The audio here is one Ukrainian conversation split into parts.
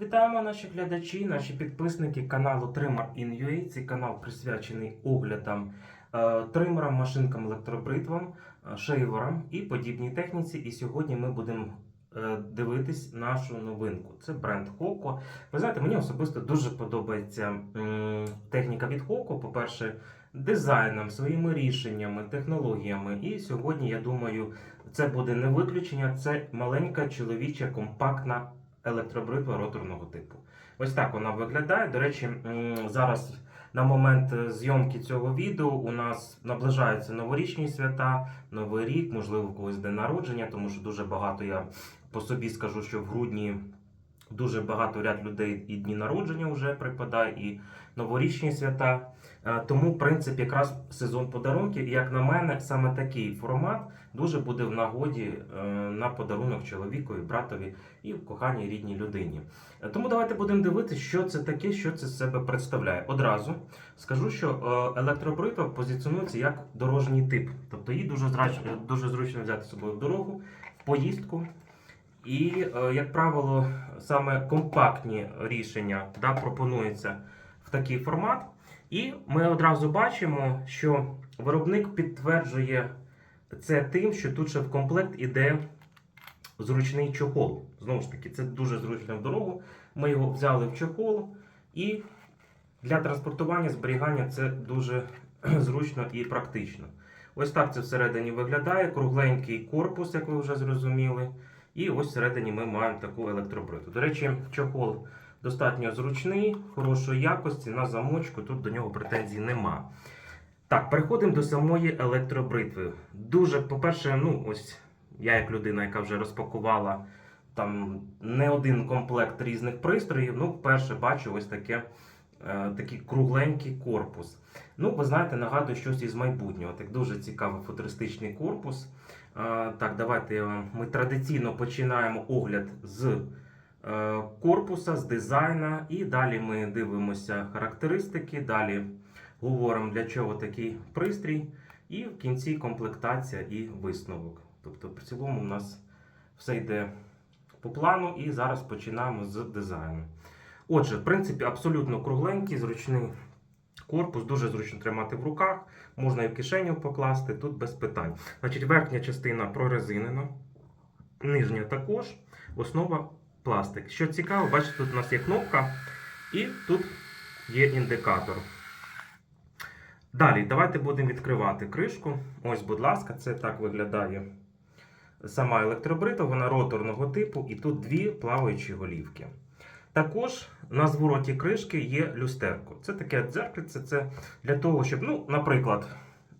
Вітаємо наші глядачі, наші підписники каналу Trimmer in.ua. Цей канал присвячений оглядам е, тримерам, машинкам, електробритвам, е, шейверам і подібній техніці. І сьогодні ми будемо е, дивитись нашу новинку. Це бренд Hoco. Ви знаєте, мені особисто дуже подобається техніка від Hoco. По-перше, дизайном, своїми рішеннями, технологіями. І сьогодні, я думаю, це буде не виключення. Це маленька чоловіча компактна електробритва роторного типу. Ось так вона виглядає. До речі, зараз на момент е, зйомки цього відео у нас наближаються новорічні свята, Новий рік, можливо, у когось день народження, тому що дуже багато я по собі скажу, що в грудні дуже багато ряд людей і дні народження вже припадає, і новорічні свята. Е, Тому, в принципі, якраз сезон подарунків, як на мене, саме такий формат дуже буде в нагоді е, на подарунок чоловікові, братові і коханій рідній людині. Е, Тому давайте будемо дивитися, що це таке, що це себе представляє. Одразу скажу, що електробритва позиціонується як дорожній тип, тобто її дуже зручно, дуже зручно взяти з собою в дорогу, в поїздку. І, е, як правило, саме компактні рішення да, пропонуються в такий формат. І ми одразу бачимо, що виробник підтверджує це тим, що тут ще в комплект іде зручний чохол. Знову ж таки, це дуже зручно в дорогу. Ми його взяли в чохол, і для транспортування, зберігання це дуже зручно і практично. Ось так це всередині виглядає. Кругленький корпус, як ви вже зрозуміли. І ось всередині ми маємо таку електробриту. До речі, чохол достатньо зручний, хорошої якості на замочку. Тут до нього претензій нема. Так, переходимо до самої електробритви. Дуже, по-перше, ну ось я, як людина, яка вже розпакувала там не один комплект різних пристроїв, ну, вперше бачу ось таке, е, такий кругленький корпус. Ну, ви знаєте, нагадую щось із майбутнього. Так дуже цікавий футуристичний корпус. Так, давайте ми традиційно починаємо огляд з е, корпуса, з дизайна, і далі ми дивимося характеристики, далі говоримо, для чого такий пристрій, і в кінці комплектація і висновок. Тобто, в цілому, у нас все йде по плану, і зараз починаємо з дизайну. Отже, в принципі, абсолютно кругленький, зручний корпус, дуже зручно тримати в руках, можна і в кишеню покласти, тут без питань. Значить, верхня частина прорезинена, нижня також, основа пластик. Що цікаво, бачите, тут у нас є кнопка, і тут є індикатор. Далі, давайте будемо відкривати кришку. Ось, будь ласка, це так виглядає сама електробрита, вона роторного типу, і тут дві плаваючі голівки. Також на звороті кришки є люстерко. Це таке дзеркальце, це для того, щоб, ну, наприклад,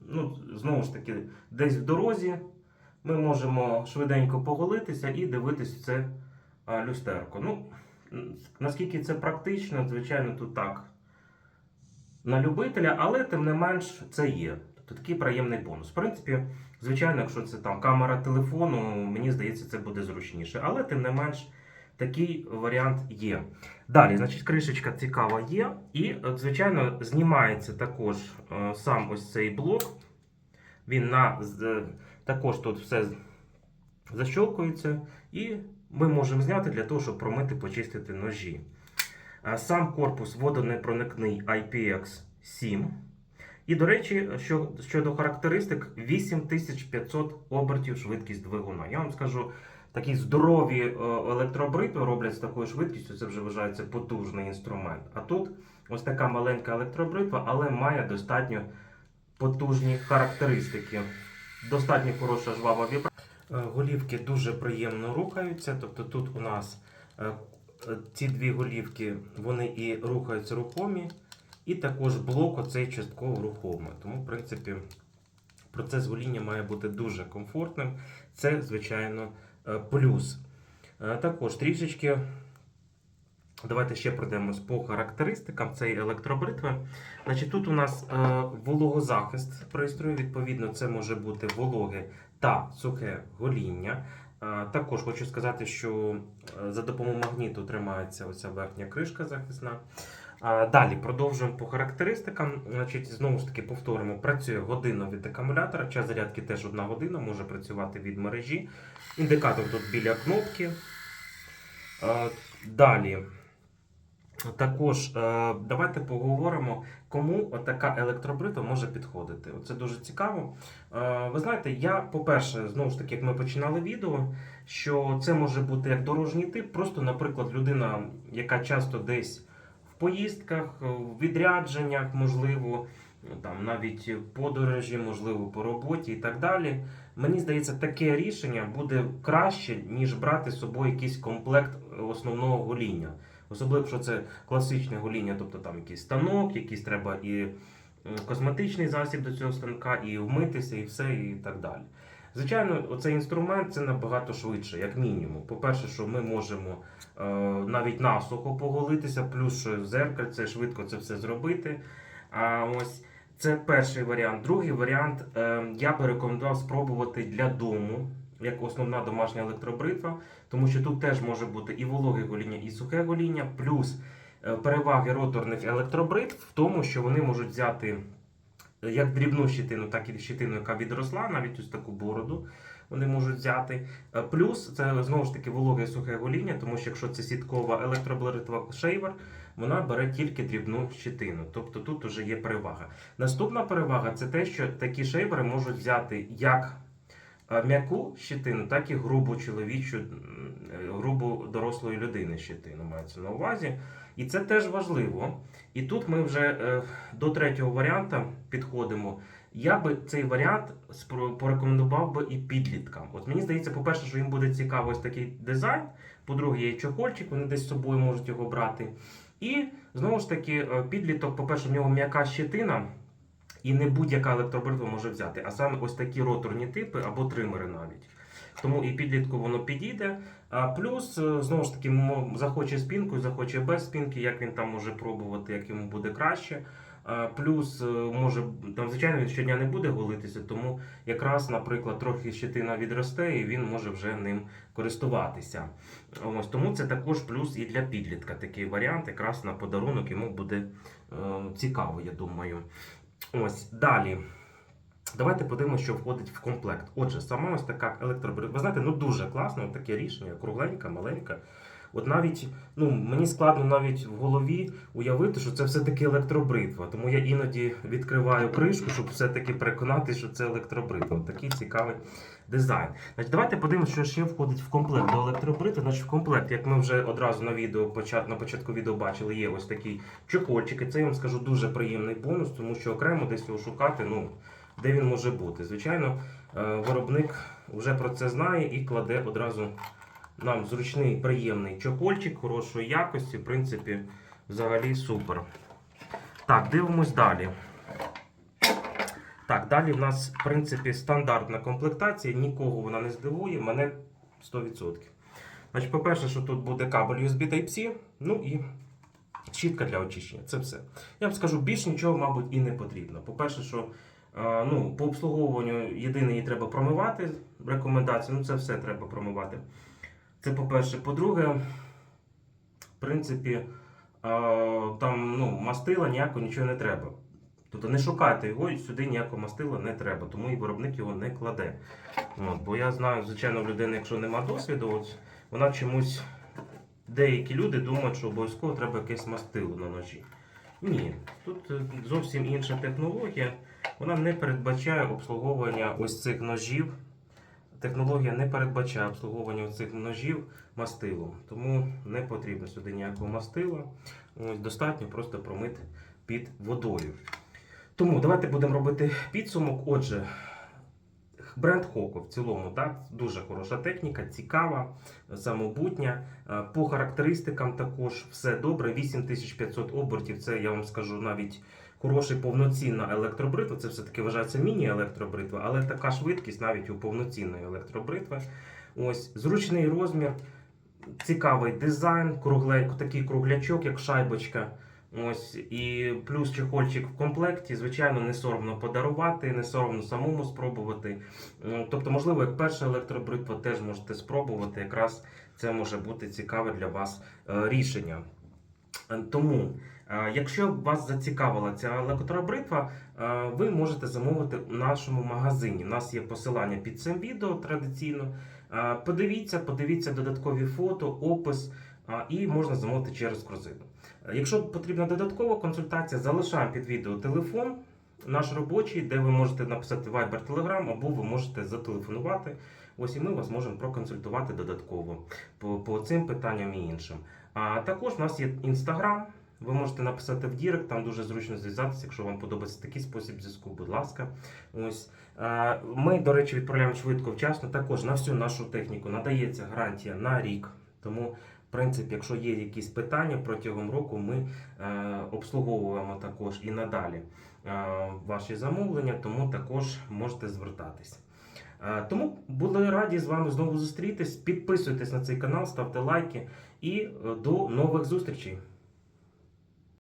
ну, знову ж таки, десь в дорозі ми можемо швиденько поголитися і дивитись це люстерко. Ну, наскільки це практично, звичайно, тут так. На любителя, але тим не менш це є. Тобто такий приємний бонус. В принципі, звичайно, якщо це там камера телефону, мені здається, це буде зручніше. Але тим не менш, такий варіант є. Далі, значить, кришечка цікава є. І, е, звичайно, знімається також е, сам ось цей блок. Він на, також тут все защолкується. І ми можемо зняти для того, щоб промити, почистити ножі. Е, Сам корпус водонепроникний IPX7. І, до речі, що, щодо характеристик, 8500 обертів швидкість двигуна. Я вам скажу, такі здорові е, електробритви роблять з такою швидкістю, це вже вважається потужний інструмент. А тут ось така маленька електробритва, але має достатньо потужні характеристики. Достатньо хороша жвава вібрація. Голівки дуже приємно рухаються. Тобто тут у нас е, е, ці дві голівки вони і рухаються рухомі, і також блок оцей частково рухомий. Тому, в принципі, процес гоління має бути дуже комфортним. Це, звичайно, е, плюс. Е, Також трішечки. Давайте ще пройдемось по характеристикам цієї електробритви. Значить, тут у нас е, вологозахист пристрою. Відповідно, це може бути вологе та сухе гоління. Е, також хочу сказати, що е, за допомогою магніту тримається оця верхня кришка захисна. Далі продовжуємо по характеристикам. Значить, знову ж таки повторимо, працює годину від акумулятора. Час зарядки теж одна година, може працювати від мережі. Індикатор тут біля кнопки. Далі Також е, давайте поговоримо, кому така електробритва може підходити. Це дуже цікаво. Е, ви знаєте, я, по-перше, знову ж таки, як ми починали відео, що це може бути як дорожній тип, просто, наприклад, людина, яка часто десь поїздках, в відрядженнях, можливо, там навіть подорожі, можливо, по роботі і так далі. Мені здається, таке рішення буде краще, ніж брати з собою якийсь комплект основного гоління. Особливо, якщо це класичне гоління, тобто там якийсь станок, якийсь треба і косметичний засіб до цього станка, і вмитися, і все, і так далі. Звичайно, оцей інструмент це набагато швидше, як мінімум. По-перше, що ми можемо е, навіть насухо поголитися, плюс що в зеркальце швидко це все зробити. А ось це перший варіант. Другий варіант е, я би рекомендував спробувати для дому, як основна домашня електробритва, тому що тут теж може бути і вологе гоління, і сухе гоління, плюс е, переваги роторних електробритв в тому, що вони можуть взяти як дрібну щитину, так і щитину, яка відросла, навіть ось таку бороду. Вони можуть взяти. Е, Плюс це знову ж таки вологе сухе гоління, тому що якщо це сіткова електробритва шейвер, вона бере тільки дрібну щитину. Тобто тут вже є перевага. Наступна перевага це те, що такі шейвери можуть взяти як м'яку щитину, так і грубу чоловічу, е, грубу дорослої людини щитину мається на увазі. І це теж важливо. І тут ми вже е, до третього варіанта підходимо. Я би цей варіант порекомендував би і підліткам. От мені здається, по-перше, що їм буде цікаво ось такий дизайн. По-друге, є чохольчик, вони десь з собою можуть його брати. І знову ж таки, е, підліток, по-перше, в нього м'яка щитина, і не будь-яка електробритва може взяти, а саме ось такі роторні типи або тримери навіть. Тому і підлітку воно підійде. А плюс, е, знову ж таки, захоче спінкою, захоче без спінки, як він там може пробувати, як йому буде краще. Плюс, е, може, там, звичайно, він щодня не буде голитися, тому якраз, наприклад, трохи щетина відросте і він може вже ним користуватися. Ось тому це також плюс і для підлітка такий варіант, якраз на подарунок йому буде е, цікаво, я думаю. Ось далі. Давайте подивимося, що входить в комплект. Отже, сама ось така електробритва. Ви знаєте, ну дуже класно, таке рішення, кругленька, маленька. От навіть ну, мені складно навіть в голові уявити, що це все-таки електробритва. Тому я іноді відкриваю кришку, щоб все-таки переконатися, що це електробритва. От Такий цікавий дизайн. Значить, давайте подивимося, що ще входить в комплект до електробритви. Значить, в комплект, як ми вже одразу на відео на початку відео бачили, є ось такий чохольчик. І це я вам скажу дуже приємний бонус, тому що окремо десь його шукати, ну де він може бути. Звичайно, е, виробник вже про це знає і кладе одразу нам зручний, приємний чохольчик хорошої якості. В принципі, взагалі супер. Так, дивимось далі. Так, далі в нас, в принципі, стандартна комплектація, нікого вона не здивує, мене 100%. Значить, по-перше, що тут буде кабель USB Type-C, ну і щітка для очищення. Це все. Я вам скажу, більш нічого, мабуть, і не потрібно. По-перше, що е, ну, по обслуговуванню єдине її треба промивати. Рекомендації, ну це все треба промивати. Це по-перше. По-друге, в принципі, е, там ну, мастила ніякого нічого не треба. Тобто не шукайте його і сюди ніякого мастила не треба, тому і виробник його не кладе. От, бо я знаю, звичайно, в людини, якщо нема досвіду, от, вона чомусь деякі люди думають, що обов'язково треба якесь мастило на ножі. Ні, тут е, зовсім інша технологія. Вона не передбачає обслуговування ось цих ножів. Технологія не передбачає обслуговування цих ножів мастилом, тому не потрібно сюди ніякого мастила. Ось достатньо просто промити під водою. Тому давайте будемо робити підсумок. Отже, бренд Хоко в цілому так, дуже хороша техніка, цікава, самобутня. Е, По характеристикам також все добре. 8500 обертів. Це я вам скажу навіть хороший повноцінна електробритва. Це все-таки вважається міні-електробритва, але така швидкість навіть у повноцінної електробритви. Ось зручний розмір, цікавий дизайн, кругле, такий круглячок, як шайбочка. Ось і плюс чехольчик в комплекті. Звичайно, не соромно подарувати, не соромно самому спробувати. Тобто, можливо, як перша електробритва теж можете спробувати. Якраз це може бути цікаве для вас е, рішення. Е, Тому, е, якщо вас зацікавила ця електробритва, е, ви можете замовити у нашому магазині. У нас є посилання під цим відео традиційно. Подивіться, подивіться додаткові фото, опис. і можна замовити через корзину. Якщо потрібна додаткова консультація, залишаємо під відео телефон наш робочий, де ви можете написати Viber Telegram, або ви можете зателефонувати. Ось і ми вас можемо проконсультувати додатково по, по цим питанням і іншим. А також у нас є інстаграм. Ви можете написати в Дірект, там дуже зручно зв'язатися, якщо вам подобається такий спосіб зв'язку, будь ласка. Ось ми, до речі, відправляємо швидко вчасно. Також на всю нашу техніку надається гарантія на рік. Тому, в принципі, якщо є якісь питання протягом року, ми е, обслуговуємо також і надалі е, ваші замовлення, тому також можете звертатись. Е, Тому були раді з вами знову зустрітись. Підписуйтесь на цей канал, ставте лайки і е, до нових зустрічей.